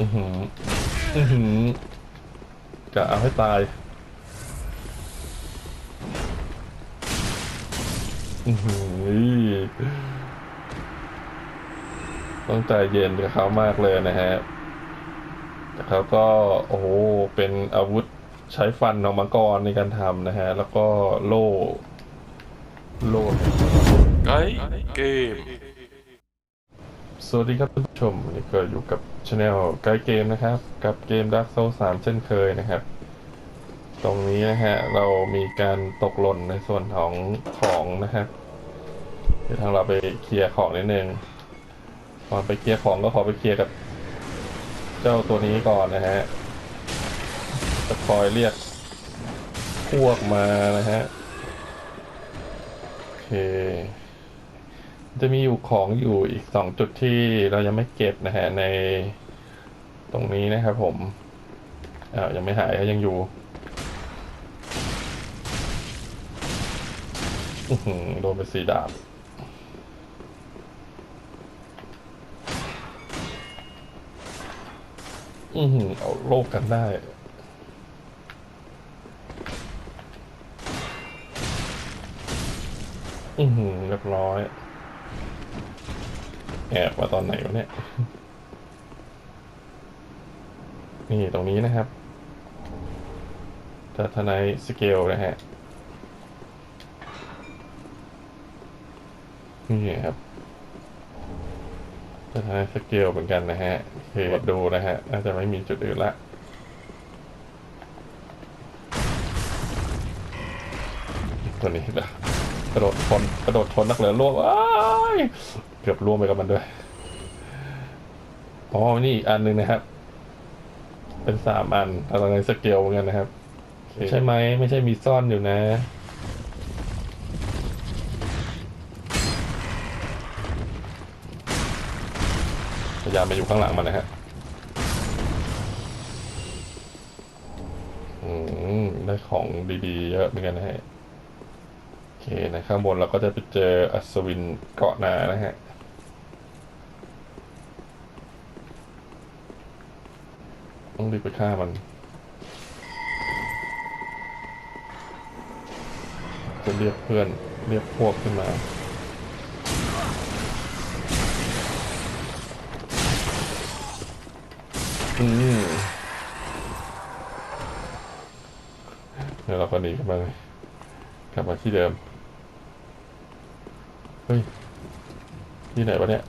อือหือ อือหือ จะเอาให้ตาย อือหือ ต้องใจเย็นกับเขามากเลยนะฮะ แต่เขาก็ โอ้โห เป็นอาวุธใช้ฟันของมังกรในการทำนะฮะ แล้วก็โล่ โล่ ไกด์เกม สวัสดีครับท่านผู้ชมวันนี้ก็อยู่กับช anel ไกด์เกมนะครับ กับเกม Dark Souls 3 เช่นเคยนะครับ ตรงนี้นะฮะเรามีการตกหล่นในส่วนของของนะครับเดี๋ยวทางเราไปเคลียร์ของนิดนึงก่อนไปเคลียร์ของก็ขอไปเคลียร์กับ เจ้าตัวนี้ก่อนนะฮะจะคอยเรียกพวกมานะฮะโอเค จะมีอยู่ของอยู่อีกสองจุดที่เรายังไม่เก็บนะฮะในตรงนี้นะครับผมอ่ายังไม่หายยังอยู่โดนไปสีดาบอือเอาโลกกันได้อือเรียบร้อย แอบมาตอนไหนวะเนี่ย นี่ตรงนี้นะครับทัทนายสเกลนะฮะ นี่ครับทัทนายสเกลเหมือนกันนะฮะโอเคดูนะฮะ น่าจะไม่มีจุดอื่นละตัวนี้นะกระโดดชนกระโดดชนนักเหลือล่วงอ้าย เกือบล่วงไปกับมันด้วยอ๋อนี่อีกอันหนึ่งนะครับ เป็นสามอันอะไรในสเกลเหมือนกันนะครับ ใช่ไหมไม่ใช่มีซ่อนอยู่นะพยายามไปอยู่ข้างหลังมันนะฮะอืมได้ของดีๆ เยอะเหมือนกันนะฮะ โอเคนะข้างบนเราก็จะไปเจออัศวินเกาะนานะฮะ ต้องรีบไปฆ่ามันจะเรียกเพื่อนเรียกพวกขึ้นมาอืมเดี๋ยวเราก็หนีกลับมากลับมาที่เดิม เฮ้ย ที่ไหนวะเนี่ย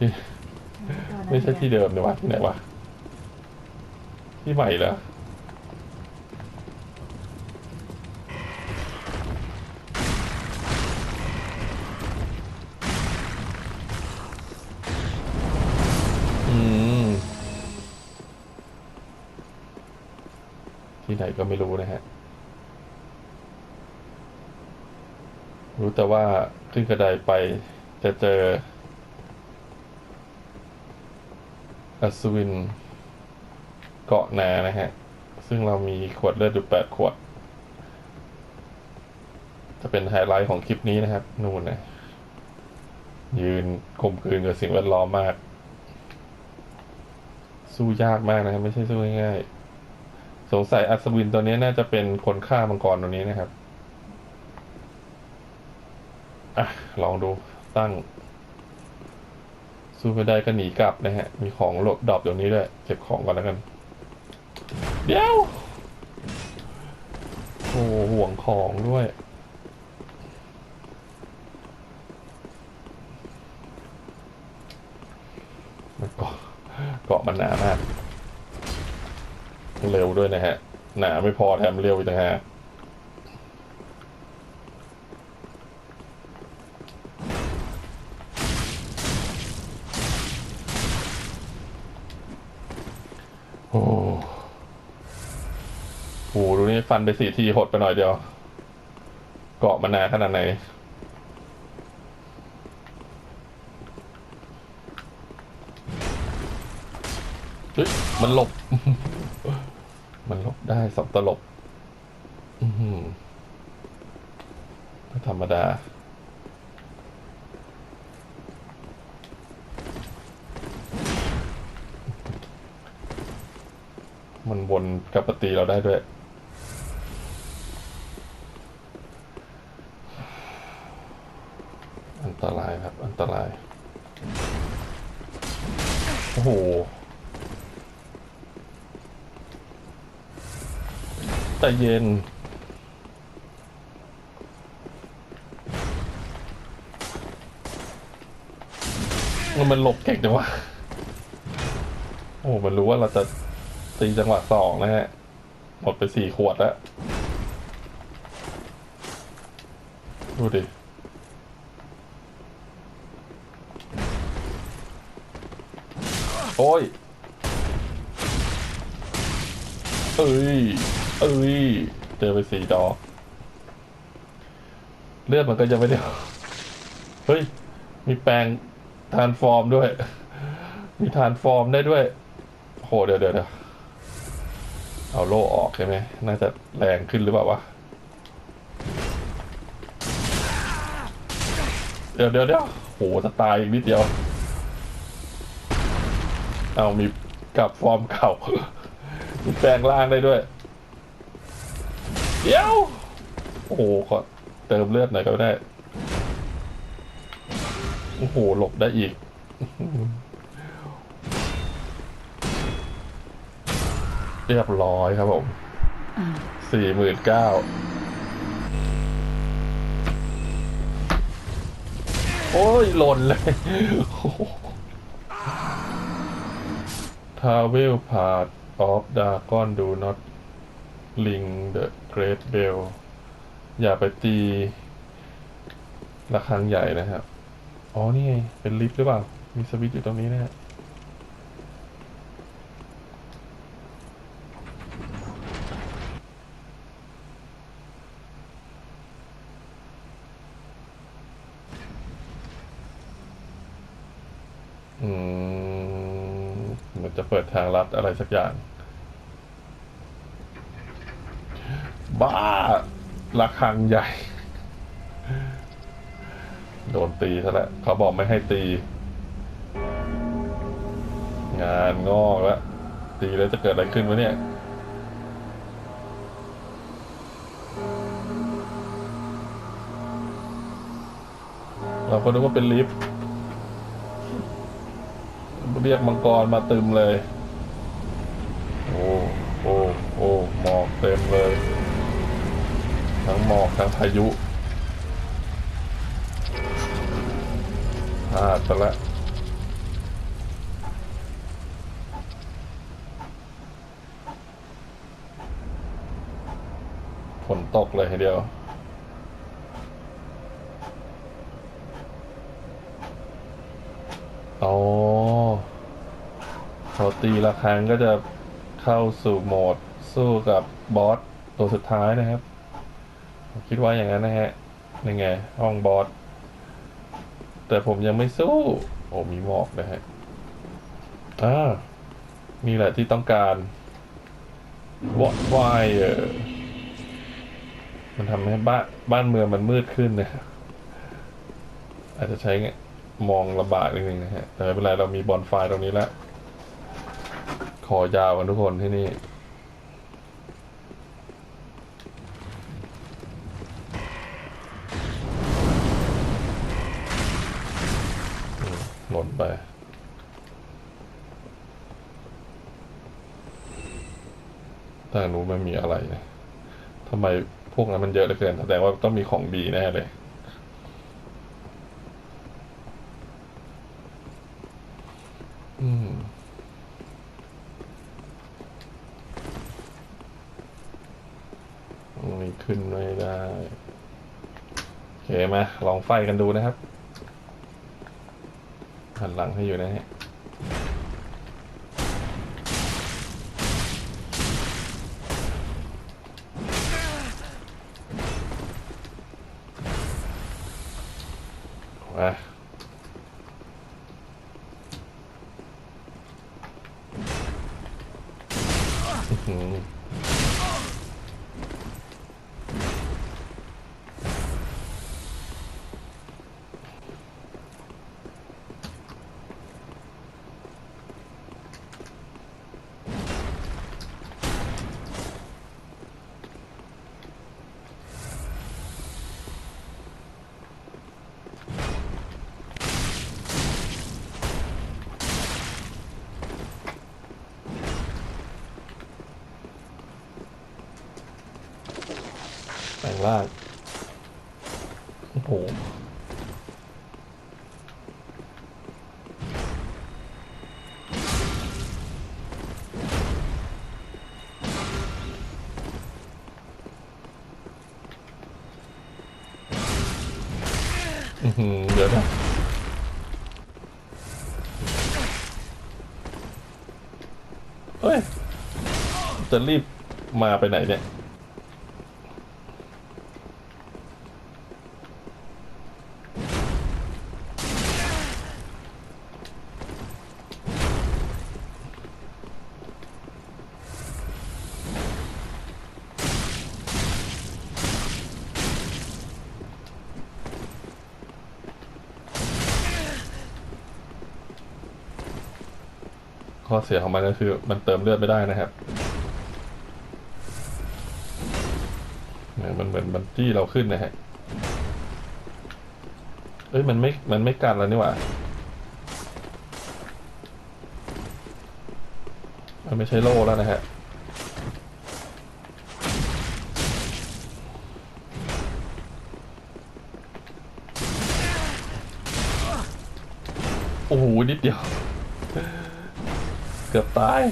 ที่ ไม่ใช่ที่เดิมเนี่ยวะที่ไหนวะที่ใหม่เหรออืมที่ไหนก็ไม่รู้นะฮะ รู้แต่ว่าขึ้นกระไดไปจะเจอ อัศวิน เกาะนานะฮะ ซึ่งเรามีขวดเลือดอยู่แปดขวด จะเป็นไฮไลท์ของคลิปนี้นะครับ นู่นนะยืนกลมกลืนกับสิ่งแวดล้อมมาก สู้ยากมากนะครับ ไม่ใช่สู้ง่ายๆสงสัยอัศวินตัวนี้น่าจะเป็นคนฆ่ามังกรตัวนี้นะครับอะลองดูตั้ง สู้ไม่ได้ก็หนีกลับนะฮะ มีของหลบดรอปตรงนี้ด้วย เก็บของก่อนแล้วกัน เดี๋ยว โอ้ห่วงของด้วย เกาะเกาะมันหนามาก เร็วด้วยนะฮะ หนาไม่พอแถมเร็วอีกนะฮะ ฟันไปสี่ทีหดไปหน่อยเดียว เกาะมันนาขนาดไหนมันหลบ มันหลบได้สับตลบไมธรรมดา มันวนกับปฏีเราได้ด้วย อันตรายครับ อันตราย โอ้โหแต่เย็นมันมันหลบเก่งจังวะ โอ้มันรู้ว่าเราจะตีจังหวะสองนะฮะ หมดไปสี่ขวดแล้ว ดูดิ โอ้ย เอ้ย เอ้ย เจอไปสี่ดอก เลือดมันก็ยังไม่ได้ เฮ้ย มีแปลงทานฟอร์มด้วย มีทานฟอร์มได้ด้วย โห เดี๋ยวเดี๋ยวเดี๋ยวเอาโล่ออกใช่ไหม น่าจะแรงขึ้นหรือเปล่าวะ เดี๋ยวเดี๋ยวเดี๋ยวโหจะตายอีกนิดเดียว เอามีกลับฟอร์มเก่า มีแปลงร่างได้ด้วย เดี๋ยว โอ้โหขอเติมเลือดหน่อยก็ได้ โอ้โห หลบได้อีก เรียบร้อยครับผมสี่หมื่นเก้าโอ้ยหล่นเลย ทาเวลพาดออฟดาก้อนดูน็อตลิงเดอะเกรทเบลอย่าไปตีระฆังใหญ่นะครับ อ๋อ นี่ไง เป็นลิฟต์หรือเปล่า มีสวิตช์อยู่ตรงนี้นะฮะ อืมเหมัน จะเปิดทางลัดอะไรสักอย่าง บ้าระฆังใหญ่ โดนตีซะแล้วเขาบอกไม่ให้ตี งานงอกแล้ว ตีแล้วจะเกิดอะไรขึ้นวะเนี่ยเราก็นึกว่าเป็นลิฟต์ เรียกมังกรมาตึมเลย โอ้โอ้โอ้หมอกเต็มเลย ทั้งหมอกทั้งพายุพลาดไปละฝนตกเลยทีเดียวอ๋ พอตีละครั้งก็จะเข้าสู่โหมดสู้กับบอสตัวสุดท้ายนะครับผมคิดว่าอย่างนั้นนะฮะนี่ไง ห้องบอสแต่ผมยังไม่สู้ โอ้มีหมอกนะฮะอ่านี่แหละที่ต้องการวอดไฟเออมันทำให้บ้านบ้านเมืองมันมืดขึ้นนะอาจจะใช้มองลำบากนิดนึงนะฮะแต่ไม่เป็นไรเรามีบอลไฟตรงนี้แล้ว ขอยาวกันทุกคนที่นี่อืมหล่นไปทางนู้นมันมีอะไรทำไมพวกนั้นมันเยอะเหลือเกิน แสดงว่าต้องมีของดีแน่เลย อืม ตรงนี้ ขึ้นไม่ได้โอเคมาลองไฟกันดูนะครับหันหลังให้อยู่นะฮะ งล่างโอ้โหอือหือเดี๋ยวนะเฮ้ย จะรีบมาไปไหนเนี่ย ข้อเสียของมันก็คือ มันเติมเลือดไม่ได้นะครับเนี่ยมันเหมือนมันที่เราขึ้นนะฮะเอ้ยมันไม่ มันไม่กันแล้วนี่หว่า มันไม่ใช่โล่แล้วนะฮะ โอ้โหนิดเดียว เกือบตาย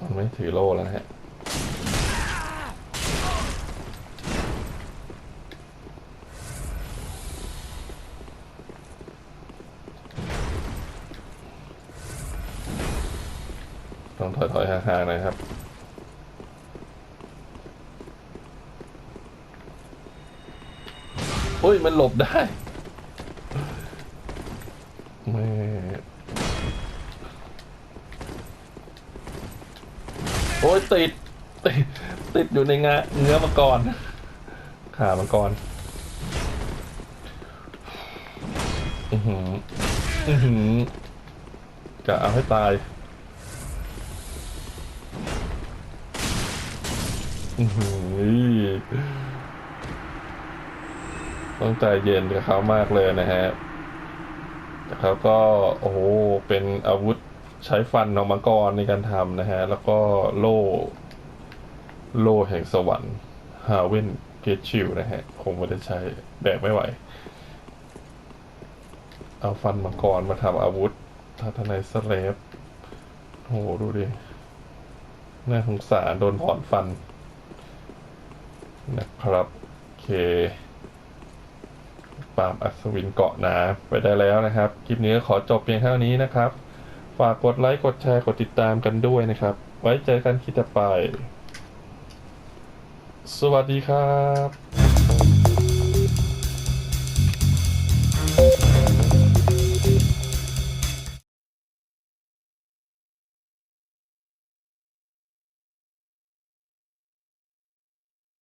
มันไม่ถือโล่แล้วนะฮะต้องถอยๆห่างๆหนะครับ โอ้ย มันหลบได้แม่โอ้ยติด ติด ติดอยู่ในงาเนื้อมังกรขามังกรอือหืออือหือกะเอาให้ตาย อือหือ ต้องใจเย็นกับเขามากเลยนะฮะแต่เขาก็โอ้โหเป็นอาวุธใช้ฟันของมังกรในการทำนะฮะ แล้วก็โล่ โล่แห่งสวรรค์ฮาเวนเพชชิลนะฮะ คงไม่ได้ใช้แบกไม่ไหว เอาฟันมังกรมาทำอาวุธทัทนายสเลฟโอ้โหดูดิ น่าสงสารโดนถอนฟัน นะครับ โอเค ปราบอัศวินเกาะนาไปได้แล้วนะครับ คลิปนี้ก็ขอจบเพียงเท่านี้นะครับ ฝากกดไลค์ กดแชร์ กดติดตามกันด้วยนะครับ ไว้เจอกันคลิปต่อไป สวัสดีครับ